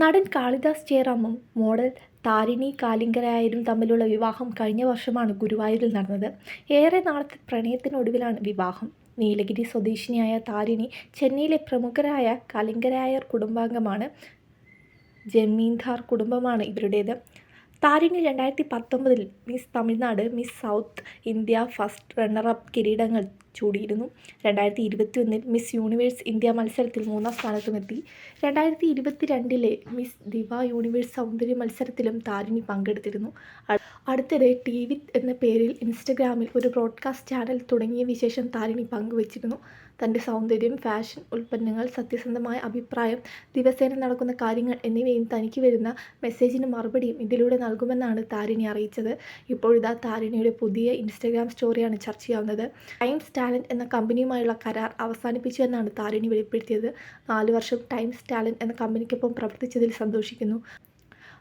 നടൻ കാളിദാസ് ജയറാമും മോഡൽ താരിണി കാലിങ്കരായരും തമ്മിലുള്ള വിവാഹം കഴിഞ്ഞ വർഷമാണ് ഗുരുവായൂരിൽ നടന്നത്. ഏറെ നാളത്തെ പ്രണയത്തിനൊടുവിലാണ് വിവാഹം. നീലഗിരി സ്വദേശിനിയായ താരിണി ചെന്നൈയിലെ പ്രമുഖരായ കലിംഗരായർ കുടുംബാംഗമാണ്. ജമീന്ദാർ കുടുംബമാണ് ഇവരുടേത്. താരിണി രണ്ടായിരത്തി പത്തൊമ്പതിൽ Miss Tamil Nadu Miss South India first runner up കിരീടങ്ങൾ ചൂടിയിരുന്നു. രണ്ടായിരത്തി ഇരുപത്തി ഒന്നിൽ മിസ് യൂണിവേഴ്സ് ഇന്ത്യ മത്സരത്തിൽ മൂന്നാം സ്ഥാനത്തുമെത്തി. രണ്ടായിരത്തി ഇരുപത്തി രണ്ടിലെ മിസ് ദിവ യൂണിവേഴ്സ് സൗന്ദര്യ മത്സരത്തിലും താരിണി പങ്കെടുത്തിരുന്നു. അടുത്തിടെ ടി വി എന്ന പേരിൽ ഇൻസ്റ്റഗ്രാമിൽ ഒരു ബ്രോഡ്കാസ്റ്റ് ചാനൽ തുടങ്ങിയ വിശേഷം താരിണി പങ്കുവച്ചിരുന്നു. തന്റെ സൗന്ദര്യം ഫാഷൻ ഉൽപ്പന്നങ്ങൾ സത്യസന്ധമായ അഭിപ്രായം ദിവസേന നടക്കുന്ന കാര്യങ്ങൾ എന്നിവയും തനിക്ക് വരുന്ന മെസ്സേജിന് മറുപടിയും ഇതിലൂടെ നൽകുമെന്നാണ് താരിണി അറിയിച്ചത്. ഇപ്പോഴിതാ താരിണിയുടെ പുതിയ ഇൻസ്റ്റഗ്രാം സ്റ്റോറിയാണ് ചർച്ചയാവുന്നത് ടൈംസ് ടാലന്റ് എന്ന കമ്പനിയുമായുള്ള കരാർ അവസാനിപ്പിച്ചു എന്നാണ് താരിണി വെളിപ്പെടുത്തിയത്. നാല് വർഷം ടൈംസ് ടാലന്റ് എന്ന കമ്പനിക്കൊപ്പം പ്രവർത്തിച്ചതിൽ സന്തോഷിക്കുന്നു.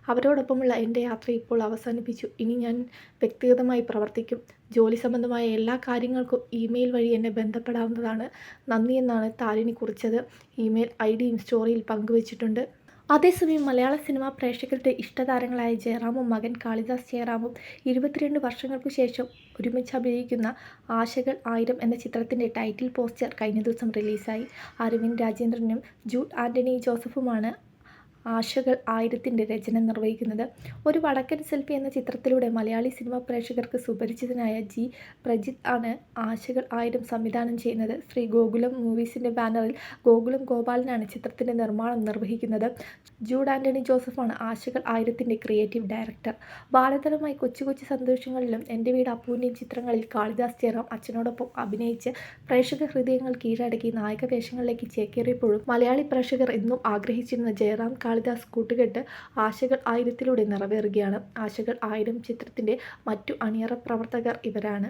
അവരോടൊപ്പമുള്ള എന്റെ യാത്ര ഇപ്പോൾ അവസാനിപ്പിച്ചു. ഇനി ഞാൻ വ്യക്തിഗതമായി പ്രവർത്തിക്കും. ജോലി സംബന്ധമായ എല്ലാ കാര്യങ്ങൾക്കും ഇമെയിൽ വഴി എന്നെ ബന്ധപ്പെടാവുന്നതാണ്. നന്ദി എന്നാണ് താരിണി കുറിച്ചത്. ഇമെയിൽ ഐ ഡിയും സ്റ്റോറിയിൽ പങ്കുവച്ചിട്ടുണ്ട്. അതേസമയം മലയാള സിനിമാ പ്രേക്ഷകരുടെ ഇഷ്ടതാരങ്ങളായ ജയറാമും മകൻ കാളിദാസ് ജയറാമും ഇരുപത്തിരണ്ട് വർഷങ്ങൾക്കു ശേഷം ഒരുമിച്ച് അഭിനയിക്കുന്ന ആശകൾ ആയിരം എന്ന ചിത്രത്തിന്റെ ടൈറ്റിൽ പോസ്റ്റർ കഴിഞ്ഞ ദിവസം റിലീസായി. അരവിന്ദ് രാജേന്ദ്രനും ജൂഡ് ആന്റണി ജോസഫുമാണ് ആശകൾ ആയിരത്തിന്റെ രചന നിർവഹിക്കുന്നത്. ഒരു വടക്കൻ സെൽഫി എന്ന ചിത്രത്തിലൂടെ മലയാളി സിനിമാ പ്രേക്ഷകർക്ക് സുപരിചിതനായ ജി. പ്രജിത് ആണ് ആശകൾ ആയിരം സംവിധാനം ചെയ്യുന്നത്. ശ്രീ ഗോകുലം മൂവീസിന്റെ ബാനറിൽ ഗോകുലം ഗോപാലനാണ് ചിത്രത്തിന്റെ നിർമ്മാണം നിർവഹിക്കുന്നത്. ജൂഡ് ആന്റണി ജോസഫാണ് ആശകൾ ആയിരത്തിന്റെ ക്രിയേറ്റീവ് ഡയറക്ടർ. ബാലതരമായി കൊച്ചു കൊച്ചു സന്തോഷങ്ങളിലും എന്റെ വീട് അപ്പൂന്റെയും ചിത്രങ്ങളിൽ കാളിദാസ് ജയറാം അച്ഛനോടൊപ്പം അഭിനയിച്ച് പ്രേക്ഷക ഹൃദയങ്ങൾ കീഴടക്കി നായക വേഷങ്ങളിലേക്ക് ചേക്കേറിയപ്പോഴും മലയാളി പ്രേക്ഷകർ എന്നും ആഗ്രഹിച്ചിരുന്ന ജയറാം കാളിദാസ് കൂട്ടുകെട്ട് ആശകൾ ആയിരത്തിലൂടെ നിറവേറുകയാണ്. ആശകൾ ആയിരം ചിത്രത്തിന്റെ മറ്റു അണിയറ പ്രവർത്തകർ ഇവരാണ്.